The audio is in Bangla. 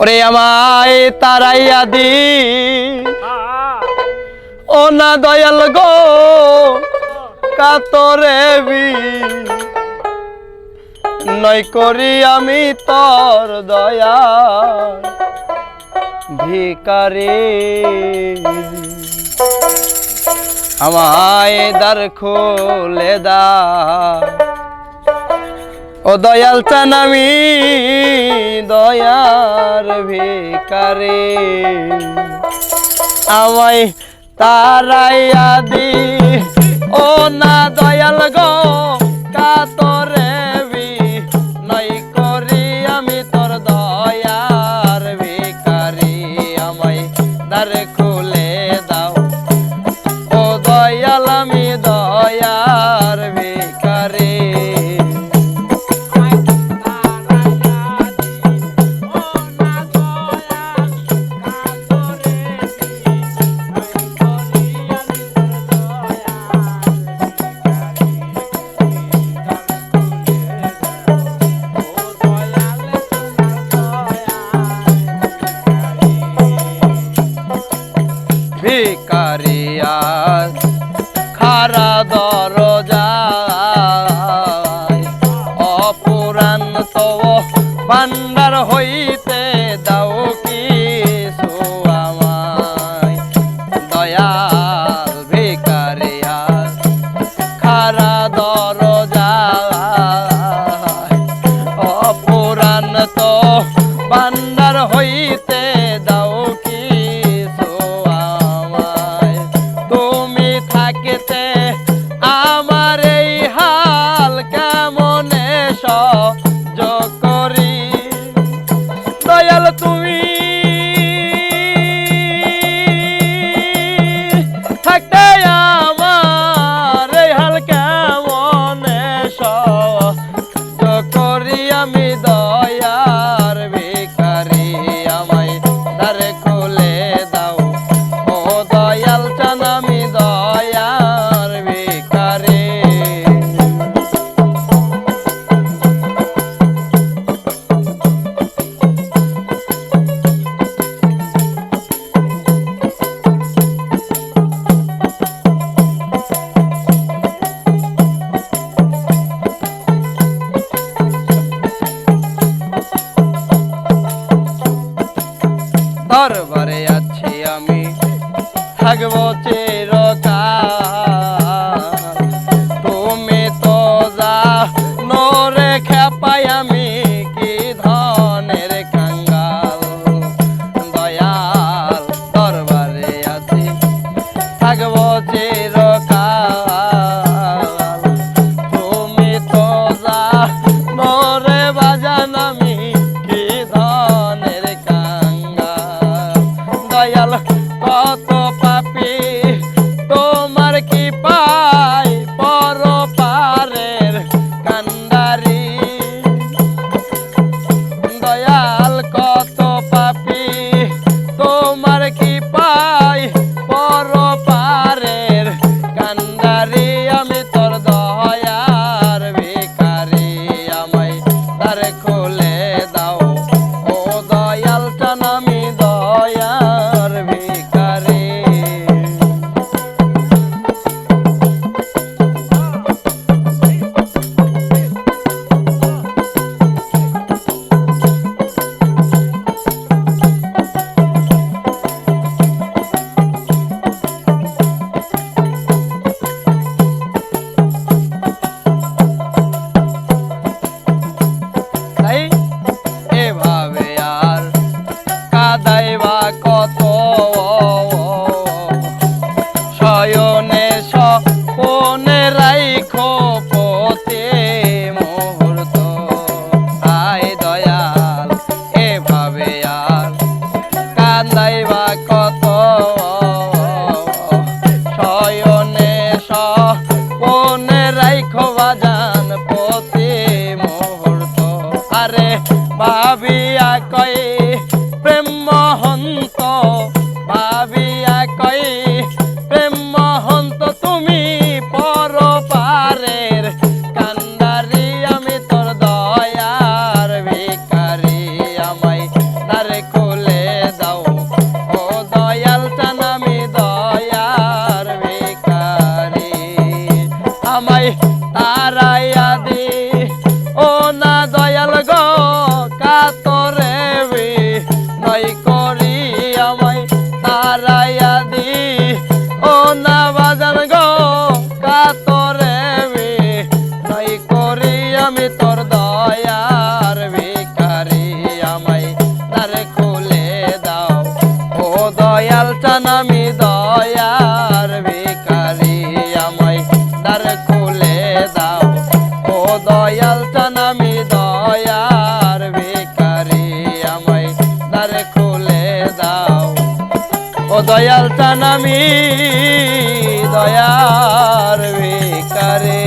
ওরে আমায় তারাইয়া দি। ও না দয়াল গো, কাতরে বি। নয় করি আমি তোর দয়া ভিকারে আমায় দ্বার খুলে দা। ও দয়াল তানামি দয়ার ভিকারে আমায় তারাইয়া দি ও না দয়াল গো। খারা দরজায় অপুরাণ তো ভান্ডার হইতে দাও। তুমি। থাকতে আমার এই হাল কেমনে সহ্য করি আমি দয়ার দরবারে আছি আমি। থাকব চিরকাল সপনে রাইখো বাজান পতে মুহূর্ত। আরে ভাবিয়া কয়ে প্রেম মহন্ত ভাবিয়া কয়ে প্রেম মহন্ত তুমি পর পারের কান্দারি আমি তোর দয়ার ভিকারি আমায় আমি দাও। ও দয়াল তানামি দয়ার ভিকারে